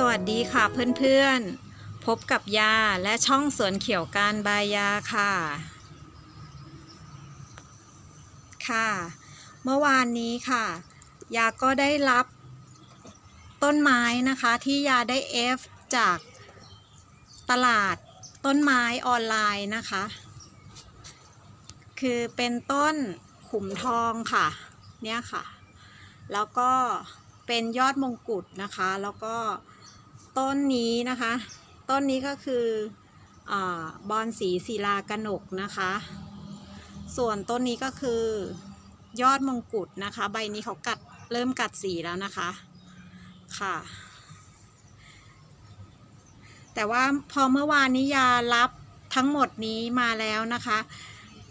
สวัสดีค่ะเพื่อนๆ พบกับยาและช่องสวนเขียวการบายยาค่ะ ค่ะ เมื่อวานนี้ค่ะ ยาก็ได้รับต้นไม้นะคะที่ยาได้เอฟจากตลาดต้นไม้ออนไลน์นะคะ คือเป็นต้นขุมทองค่ะ เนี่ยค่ะ แล้วก็เป็นยอดมงกุฎนะคะ แล้วก็ ต้นนี้นะคะ ต้นนี้ก็คืออบอนสีศิลากนกนะคะ ส่วนต้นนี้ก็คือยอดมงกุฎนะคะ ใบนี้เขากัดเริ่มกัดสีแล้วนะคะค่ะ แต่ว่าพอเมื่อวานนี้ยารับทั้งหมดนี้มาแล้วนะคะ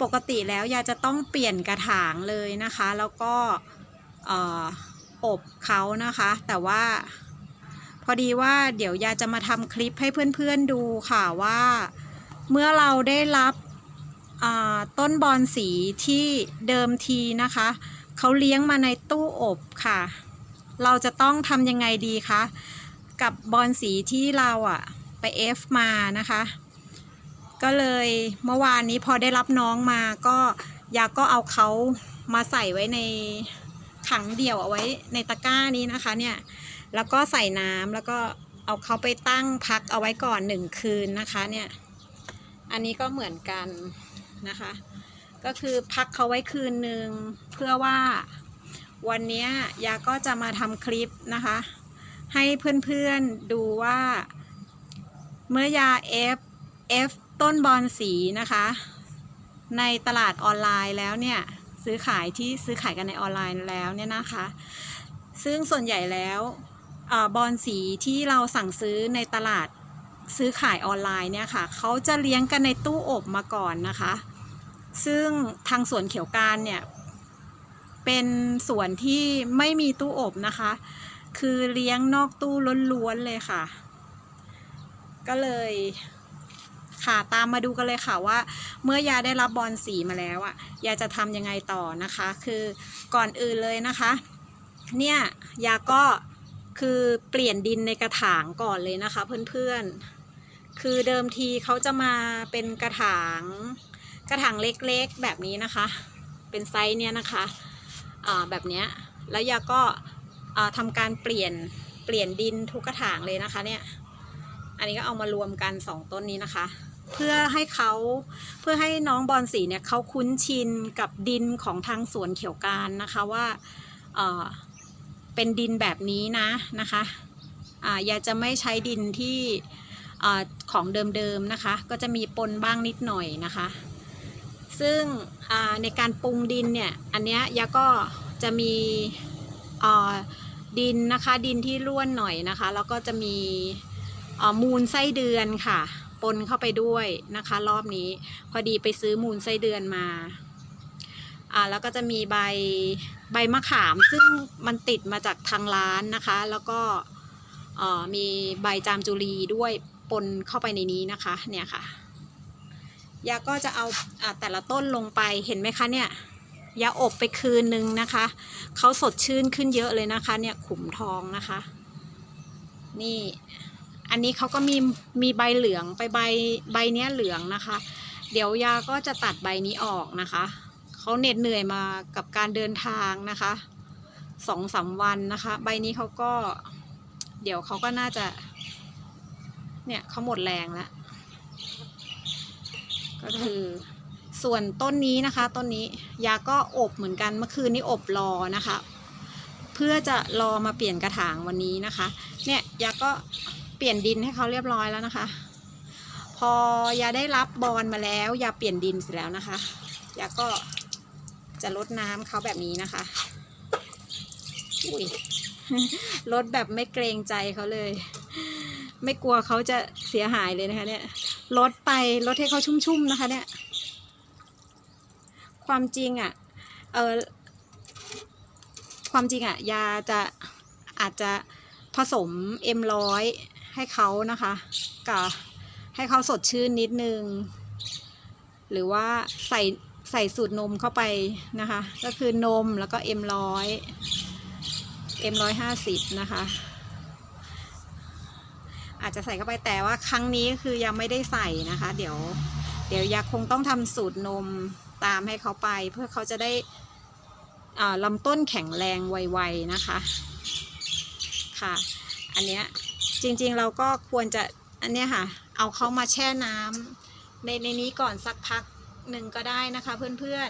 ปกติแล้วยาจะต้องเปลี่ยนกระถางเลยนะคะ แล้วก็ออบเขานะคะ แต่ว่า พอดีว่าเดี๋ยวยาจะมาทำคลิปให้เพื่อนๆดูค่ะว่าเมื่อเราได้รับต้นบอนสีที่เดิมทีนะคะเขาเลี้ยงมาในตู้อบค่ะ เราจะต้องทำยังไงดีคะกับบอนสีที่เราอะไปเอฟมานะคะ ก็เลยเมื่อวานนี้พอได้รับน้องมาก็ยาก็เอาเขามาใส่ไว้ในถังเดี่ยวเอาไว้ในตะกร้านี้นะคะเนี่ย แล้วก็ใส่น้ำแล้วก็เอาเขาไปตั้งพักเอาไว้ก่อนหนึ่งคืนนะคะเนี่ย อันนี้ก็เหมือนกันนะคะ ก็คือพักเขาไว้คืนหนึ่งเพื่อว่าวันนี้ยาก็จะมาทำคลิปนะคะ ให้เพื่อนๆดูว่า เมื่อยา F F ต้นบอนสีนะคะ ในตลาดออนไลน์แล้วเนี่ยซื้อขายที่ซื้อขายกันในออนไลน์แล้วเนี่ยนะคะ ซึ่งส่วนใหญ่แล้ว อบอนสีที่เราสั่งซื้อในตลาดซื้อขายออนไลน์เนี่ยค่ะเขาจะเลี้ยงกันในตู้อบมาก่อนนะคะ ซึ่งทางสวนเขียวการเนี่ย เป็นสวนที่ไม่มีตู้อบนะคะ คือเลี้ยงนอกตู้ล้วนๆเลยค่ะ ก็เลยค่ะตามมาดูกันเลยค่ะว่า เมื่อยาได้รับบอลสีมาแล้วอะยาจะทำยังไงต่อนะคะ คือก่อนอื่นเลยนะคะ เนี่ยยาก็ คือเปลี่ยนดินในกระถางก่อนเลยนะคะเพื่อนๆ คือเดิมทีเขาจะมาเป็นกระถาง กระถางเล็กๆแบบนี้นะคะ เป็นไซส์เนี่ยนะคะอ่าแบบเนี้ยแล้วยาก็อ่าทำการเปลี่ยนเปลี่ยนดินทุกกระถางเลยนะคะเนี่ย อันนี้ก็เอามารวมกันสองต้นนี้นะคะ เพื่อให้เขาเพื่อให้น้องบอลสีเนี่ยเขาคุ้นชินกับดินของทางสวนเขียวการนะคะว่า เป็นดินแบบนี้นะนะคะอ่ายาจะไม่ใช้ดินที่อ่าของเดิมๆนะคะ ก็จะมีปนบ้างนิดหน่อยนะคะ ซึ่งอ่าในการปรุงดินเนี่ยอันเนี้ยยาก็จะมีอ่าดินนะคะดินที่ร่วนหน่อยนะคะ แล้วก็จะมีมูลไส้เดือนค่ะ ปนเข้าไปด้วยนะคะ รอบนี้พอดีไปซื้อมูลไส้เดือนมา อ่าแล้วก็จะมีใบใบมะขาม ซึ่งมันติดมาจากทางร้านนะคะ แล้วก็มีใบจามจุรีด้วยปนเข้าไปในนี้นะคะ เนี่ยค่ะ ยาก็จะเอาอแต่ละต้นลงไปเห็นไหมคะเนี่ยยาอบไปคืนนึงนะคะ เขาสดชื่นขึ้นเยอะเลยนะคะ เนี่ยขุมทองนะคะ นี่ อันนี้เขาก็มีมีใบเหลืองไปใบใบเนี้ยเหลืองนะคะ เดี๋ยวยาก็จะตัดใบนี้ออกนะคะ เขาเหน็ดเหนื่อยมากับการเดินทางนะคะสองสามวันนะคะ ใบนี้เขาก็ เดี๋ยวเขาก็น่าจะ เนี่ยเขาหมดแรงแล้ว ก็คือส่วนต้นนี้นะคะ ต้นนี้ยาก็อบเหมือนกันเมื่อคืนนี้อบรอนะคะ เพื่อจะรอมาเปลี่ยนกระถางวันนี้นะคะ เนี่ยยาก็เปลี่ยนดินให้เขาเรียบร้อยแล้วนะคะ พอยาได้รับบอลมาแล้วยาเปลี่ยนดินเสร็จแล้วนะคะยาก็ จะลดน้ำเขาแบบนี้นะคะอุ้ยลดแบบไม่เกรงใจเขาเลย ไม่กลัวเขาจะเสียหายเลยนะคะ เนี่ยลดไปลดให้เขาชุ่มๆนะคะ เนี่ย ความจริงอะ่ะ เออความจริงอะ่ะ ยาจะอาจจะผสมเอ็มร้อยให้เขานะคะกับให้เขาสดชื่นนิดนึง หรือว่าใส่ ส่สูตรนมเข้าไปนะคะ ก็คือนมแล้วก็เอ็มร้อยเอ็มร้อยห้าสิบนะคะ อาจจะใส่เข้าไปแต่ว่าครั้งนี้คือยังไม่ได้ใส่นะคะ เดี๋ยว เดี๋ยวยาคงต้องทำสูตรนมตามให้เขาไป เพื่อเขาจะได้ลำต้นแข็งแรงไวๆนะคะค่ะ อันเนี้ยจริงๆเราก็ควรจะอันเนี้ยค่ะ เอาเขามาแช่น้ำในในนี้ก่อนสักพัก หนึ่งก็ได้นะคะเพื่อน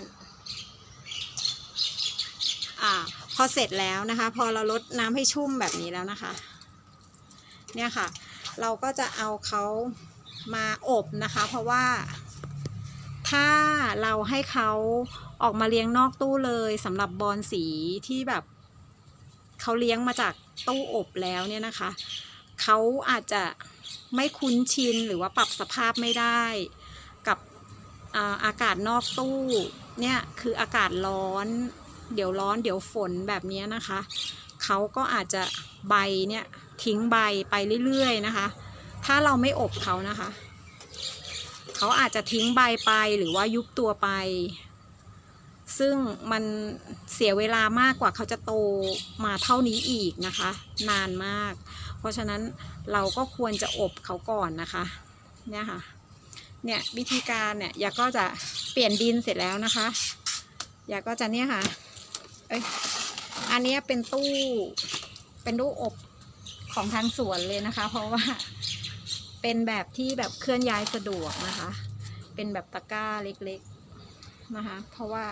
ๆอ่าพอเสร็จแล้วนะคะ พอเราลดน้ำให้ชุ่มแบบนี้แล้วนะคะ เนี่ยค่ะ เราก็จะเอาเขามาอบนะคะ เพราะว่าถ้าเราให้เขาออกมาเลี้ยงนอกตู้เลยสำหรับบอลสีที่แบบเขาเลี้ยงมาจากตู้อบแล้วเนี่ยนะคะ เขาอาจจะไม่คุ้นชินหรือว่าปรับสภาพไม่ได้ อากาศนอกตู้เนี่ยคืออากาศร้อน เดี๋ยวร้อนเดี๋ยวฝนแบบนี้นะคะเขาก็อาจจะใบเนี่ยทิ้งใบไปเรื่อยๆนะคะ ถ้าเราไม่อบเขานะคะเขาอาจจะทิ้งใบไปหรือว่ายุบตัวไป ซึ่งมันเสียเวลามากกว่าเขาจะโตมาเท่านี้อีกนะคะ นานมาก เพราะฉะนั้นเราก็ควรจะอบเขาก่อนนะคะ เนี่ยค่ะ เนี่ยวิธีการเนี่ยยาก็จะเปลี่ยนดินเสร็จแล้วนะคะยาก็จะเนี่ยค่ะ เอ้ยอันนี้เป็นตู้เป็นตู้อบของทางสวนเลยนะคะ เพราะว่าเป็นแบบที่แบบเคลื่อนย้ายสะดวกนะคะ เป็นแบบตะกร้าเล็กๆนะคะ เพราะว่า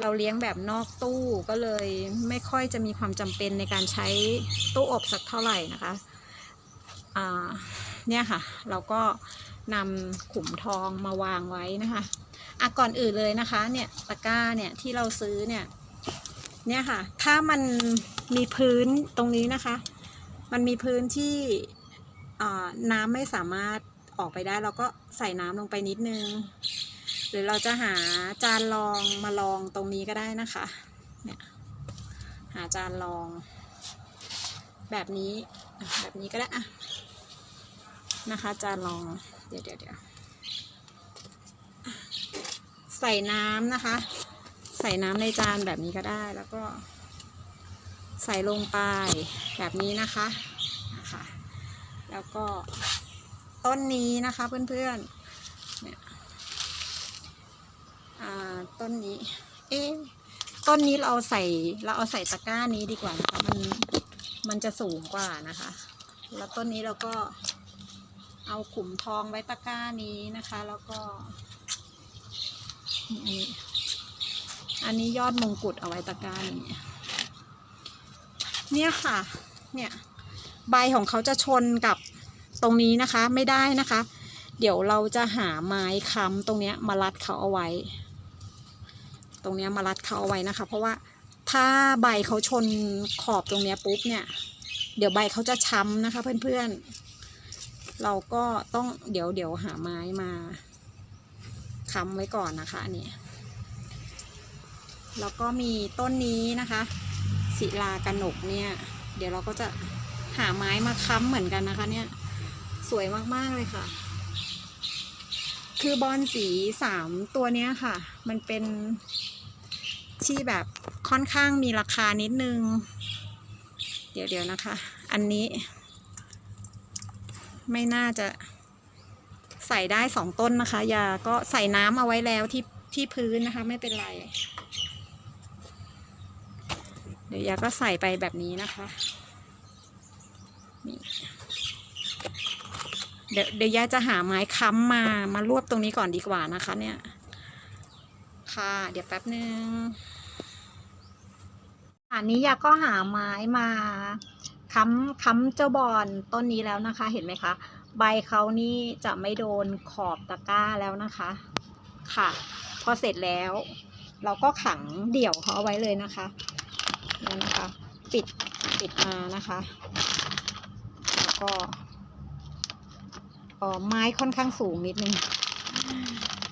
เราเลี้ยงแบบนอกตู้ก็เลยไม่ค่อยจะมีความจำเป็นในการใช้ตู้อบสักเท่าไหร่นะคะ อ่า เนี่ยค่ะ เราก็ นำขุมทองมาวางไว้นะคะอะก่อนอื่นเลยนะคะ เนี่ยตะกร้าเนี่ยที่เราซื้อเนี่ย เนี่ยค่ะ ถ้ามันมีพื้นตรงนี้นะคะ มันมีพื้นที่อ่าน้ำไม่สามารถออกไปได้ เราก็ใส่น้ำลงไปนิดนึง หรือเราจะหาจานรองมาลองตรงนี้ก็ได้นะคะ เนี่ยหาจานรอง แบบนี้แบบนี้ก็ได้อะนะคะจานรอง เดี๋ยวเดี๋ยวเดี๋ยวใส่น้ำนะคะ ใส่น้ำในจานแบบนี้ก็ได้แล้วก็ ใส่ลงไปแบบนี้นะคะนะคะ แล้วก็ต้นนี้นะคะเพื่อนๆเนี่ยต้นนี้ เอ๊ต้นนี้เราเอาใส่เราเอาใส่ตะกร้านี้ดีกว่านะคะมันมันจะสูงกว่านะคะ แล้วต้นนี้เราก็ เอาขุมทองไว้ตะกร้านี้นะคะ แล้วก็ อันนี้ อันนี้ยอดมงกุฎเอาไว้ตะกร้านี้เนี่ยค่ะ เนี่ย ใบของเขาจะชนกับตรงนี้นะคะ ไม่ได้นะคะ เดี๋ยวเราจะหาไม้ค้ำตรงเนี้ยมารัดเขาเอาไว้ ตรงเนี้ยมารัดเขาเอาไว้นะคะ เพราะว่าถ้าใบเขาชนขอบตรงเนี้ยปุ๊บเนี่ย เดี๋ยวใบเขาจะช้ำนะคะเพื่อนๆ เราก็ต้องเดี๋ยวเดี๋ยวหาไม้มาค้ำไว้ก่อนนะคะอันนี้แล้วก็มีต้นนี้นะคะศิลากระหนกเนี่ย เดี๋ยวเราก็จะหาไม้มาค้ำเหมือนกันนะคะ เนี่ย สวยมากๆเลยค่ะ คือบอลสีสามตัวเนี้ยค่ะ มันเป็นที่แบบค่อนข้างมีราคานิดนึง เดี๋ยวเดี๋ยวนะคะ อันนี้ ไม่น่าจะใส่ได้สองต้นนะคะ ยาก็ใส่น้ำเอาไว้แล้วที่ที่พื้นนะคะ ไม่เป็นไร เดี๋ยวยาก็ใส่ไปแบบนี้นะคะนี่เดี๋ยวเดี๋ยวยาจะหาไม้ค้ำมามารวบตรงนี้ก่อนดีกว่านะคะ เนี่ย ค่ะ เดี๋ยวแป๊บนึงอันนี้ยาก็หาไม้มา ค้ำค้ำเจ้าบอลต้นนี้แล้วนะคะ เห็นไหมคะ ใบเขานี่จะไม่โดนขอบตะกร้าแล้วนะคะ ค่ะ พอเสร็จแล้ว เราก็ขังเดี่ยวเขาเอาไว้เลยนะคะนี่นะคะ ปิดปิดมานะคะ แล้วก็เออไม้ค่อนข้างสูงนิดนึง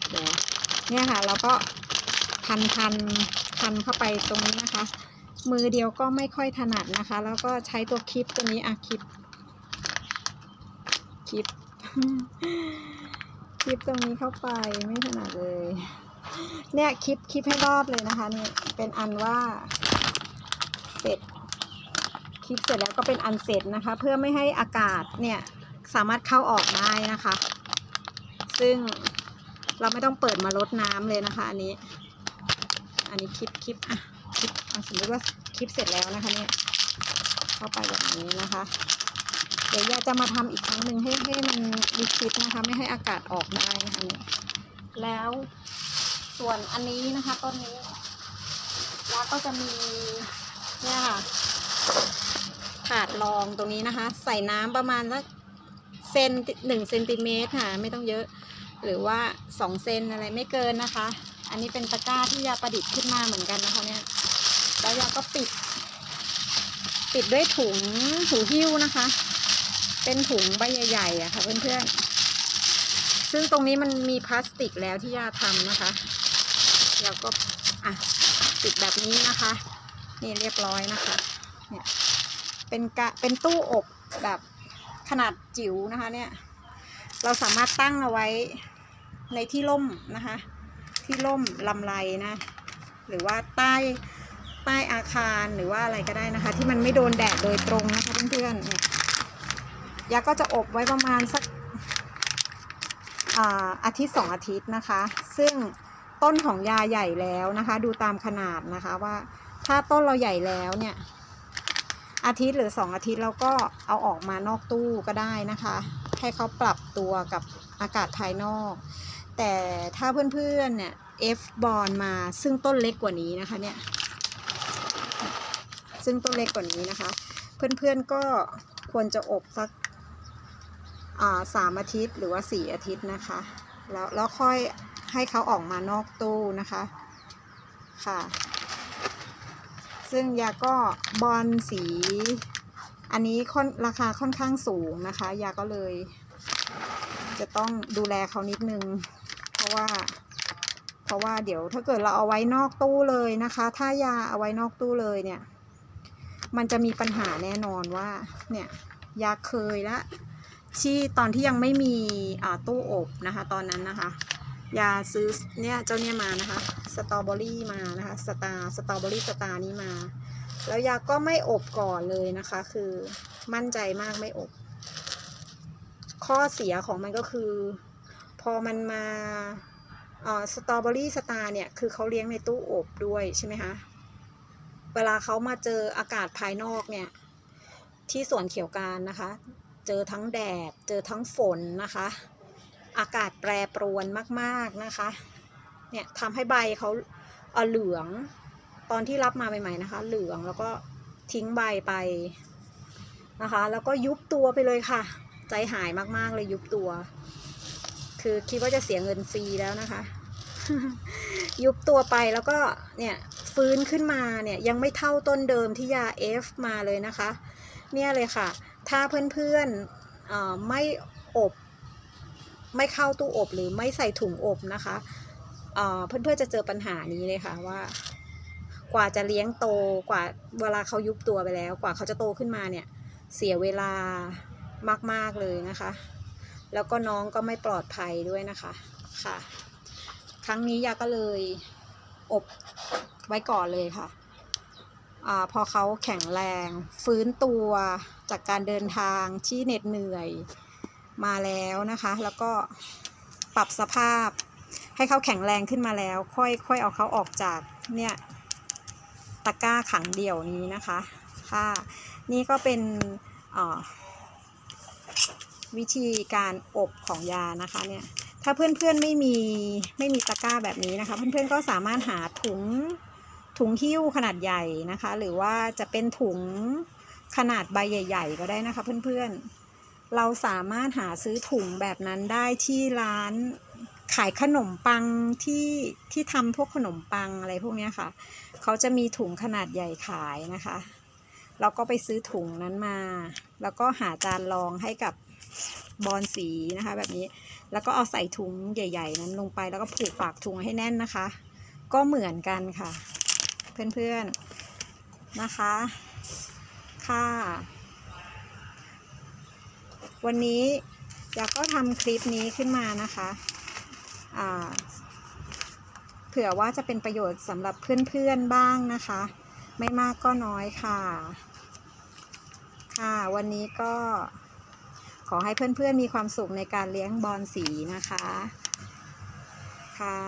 เดี๋ยวเนี่ยค่ะ เราก็พันพันพันเข้าไปตรงนี้นะคะ มือเดียวก็ไม่ค่อยถนัดนะคะ แล้วก็ใช้ตัวคลิปตัวนี้อะคลิปคลิปคลิปตรงนี้เข้าไปไม่ถนัดเลย เนี่ยคลิปคลิปให้รอบเลยนะคะนี่เป็นอันว่า เสร็จคลิปเสร็จแล้วก็เป็นอันเสร็จนะคะ เพื่อไม่ให้อากาศเนี่ยสามารถเข้าออกได้นะคะ ซึ่งเราไม่ต้องเปิดมาลดน้ำเลยนะคะ อันนี้ อันนี้คลิปคลิปอะ คลิปสมมติว่าคลิปเสร็จแล้วนะคะเนี่ยเข้าไปแบบนี้นะคะ เดี๋ยวยาจะมาทำอีกครั้งหนึ่งให้ให้มันมีคลิปนะคะ ไม่ให้อากาศออกได้นะคะเนี่ยแล้วส่วนอันนี้นะคะต้นนี้ยาก็จะมีเนี่ยค่ะถาดรองตรงนี้นะคะ ใส่น้ำประมาณสักเซนหนึ่งเซนติเมตรค่ะ ไม่ต้องเยอะ หรือว่าสองเซนอะไรไม่เกินนะคะ อันนี้เป็นตะกร้าที่ยาประดิษฐ์ขึ้นมาเหมือนกันนะคะเนี่ยแล้วยาก็ปิด ปิดด้วยถุงถุงหิ้วนะคะ เป็นถุงใบใหญ่ๆอะค่ะเพื่อนๆ ซึ่งตรงนี้มันมีพลาสติกแล้วที่ยาทำนะคะเราก็อะปิดแบบนี้นะคะ นี่เรียบร้อยนะคะ เนี่ยเป็นกะเป็นตู้อบแบบขนาดจิ๋วนะคะเนี่ย เราสามารถตั้งเอาไว้ในที่ร่มนะคะ ที่ร่มลำไรนะ หรือว่าใต้ใต้อาคารหรือว่าอะไรก็ได้นะคะ ที่มันไม่โดนแดดโดยตรงนะคะเพื่อนๆยาก็จะอบไว้ประมาณสักอาอาทิตย์สองอาทิตย์นะคะ ซึ่งต้นของยาใหญ่แล้วนะคะ ดูตามขนาดนะคะว่าถ้าต้นเราใหญ่แล้วเนี่ย อาทิตย์หรือสองอาทิตย์เราก็เอาออกมานอกตู้ก็ได้นะคะ ให้เขาปรับตัวกับอากาศภายนอก แต่ถ้าเพื่อนๆเนี่ย F บอลมาซึ่งต้นเล็กกว่านี้นะคะเนี่ย ซึ่งต้นเล็กกว่านี้นะคะ เพื่อนๆก็ควรจะอบสักสามอาทิตย์หรือว่าสี่อาทิตย์นะคะ แล้วแล้วค่อยให้เขาออกมานอกตู้นะคะค่ะ ซึ่งยาก็บอลสี อันนี้ค่อนราคาค่อนข้างสูงนะคะ ยาก็เลย จะต้องดูแลเขานิดนึง เพราะว่า เพราะว่าเดี๋ยวถ้าเกิดเราเอาไว้นอกตู้เลยนะคะ ถ้ายาเอาไว้นอกตู้เลยเนี่ย มันจะมีปัญหาแน่นอนว่าเนี่ยยาเคยละที่ตอนที่ยังไม่มีอ่าตู้อบนะคะ ตอนนั้นนะคะ ยาซื้อเนี่ยเจ้าเนี่ยมานะคะสตรอเบอรี่มานะคะสตาสตรอเบอรี่สตานี้มา แล้วยาก็ไม่อบก่อนเลยนะคะ คือมั่นใจมากไม่อบ ข้อเสียของมันก็คือ พอมันมาสตรอเบอรี่สตาร์เนี่ย คือเขาเลี้ยงในตู้อบด้วยใช่ไหมคะ เวลาเขามาเจออากาศภายนอกเนี่ย ที่สวนเขียวการนะคะ เจอทั้งแดด เจอทั้งฝนนะคะ อากาศแปรปรวนมากๆนะคะ เนี่ยทำให้ใบเขาเออเหลือง ตอนที่รับมาใหม่ๆนะคะ เหลืองแล้วก็ทิ้งใบไปนะคะ แล้วก็ยุบตัวไปเลยค่ะ ใจหายมากๆเลยยุบตัว คือคิดว่าจะเสียเงินฟรีแล้วนะคะ ยุบตัวไปแล้วก็เนี่ยฟื้นขึ้นมาเนี่ยยังไม่เท่าต้นเดิมที่ยา F มาเลยนะคะ เนี่ยเลยค่ะ ถ้าเพื่อนๆไม่อบไม่เข้าตู้อบหรือไม่ใส่ถุงอบนะคะเพื่อนๆจะเจอปัญหานี้เลยค่ะว่ากว่าจะเลี้ยงโตกว่าเวลาเขายุบตัวไปแล้ว กว่าเขาจะโตขึ้นมาเนี่ย เสียเวลามาก ๆ เลยนะคะ แล้วก็น้องก็ไม่ปลอดภัยด้วยนะคะค่ะ ครั้งนี้ยาก็เลยอบไว้ก่อนเลยค่ะอาพอเขาแข็งแรง ฟื้นตัวจากการเดินทางที่เหน็ดเหนื่อยมาแล้วนะคะ แล้วก็ปรับสภาพให้เขาแข็งแรงขึ้นมาแล้ว ค่อยค่อยเอาเขาออกจากเนี่ยตะกร้าขังเดี่ยวนี้นะคะ ค่ะ นี่ก็เป็นอ่า วิธีการอบของยานะคะเนี่ยถ้าเพื่อนๆไม่มีไม่มีตะกร้าแบบนี้นะคะ เพื่อนๆก็สามารถหาถุงถุงหิ้วขนาดใหญ่นะคะ หรือว่าจะเป็นถุงขนาดใบใหญ่ ๆ ก็ได้นะคะ เพื่อนๆ เราสามารถหาซื้อถุงแบบนั้นได้ที่ร้านขายขนมปังที่ที่ทำพวกขนมปังอะไรพวกนี้ค่ะ เขาจะมีถุงขนาดใหญ่ขายนะคะ เราก็ไปซื้อถุงนั้นมา แล้วก็หาจานรองให้กับ บอลสีนะคะ แบบนี้ แล้วก็เอาใส่ถุงใหญ่ ๆ นั้นลงไปแล้วก็ผูกปากถุงให้แน่นนะคะ ก็เหมือนกันค่ะ เพื่อนๆนะคะ ค่ะ วันนี้อยากก็ทำคลิปนี้ขึ้นมานะคะเผื่อว่าจะเป็นประโยชน์สำหรับเพื่อนๆบ้างนะคะ ไม่มากก็น้อยค่ะ ค่ะ วันนี้ก็ ขอให้เพื่อนๆมีความสุขในการเลี้ยงบอลสีนะคะ ค่ะ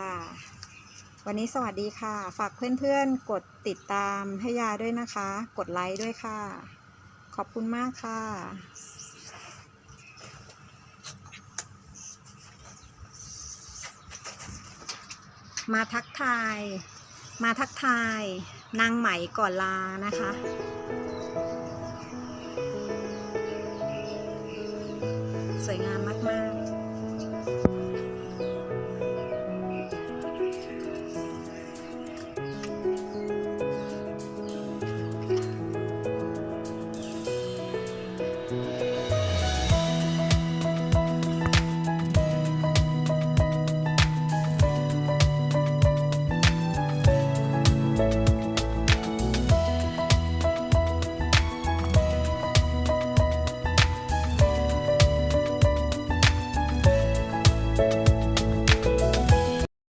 วันนี้สวัสดีค่ะ ฝากเพื่อนๆ กดติดตามให้ยาด้วยนะคะ กดไลค์ด้วยค่ะ ขอบคุณมากค่ะมาทักทาย มาทักทาย นางไหมก่อนลานะคะ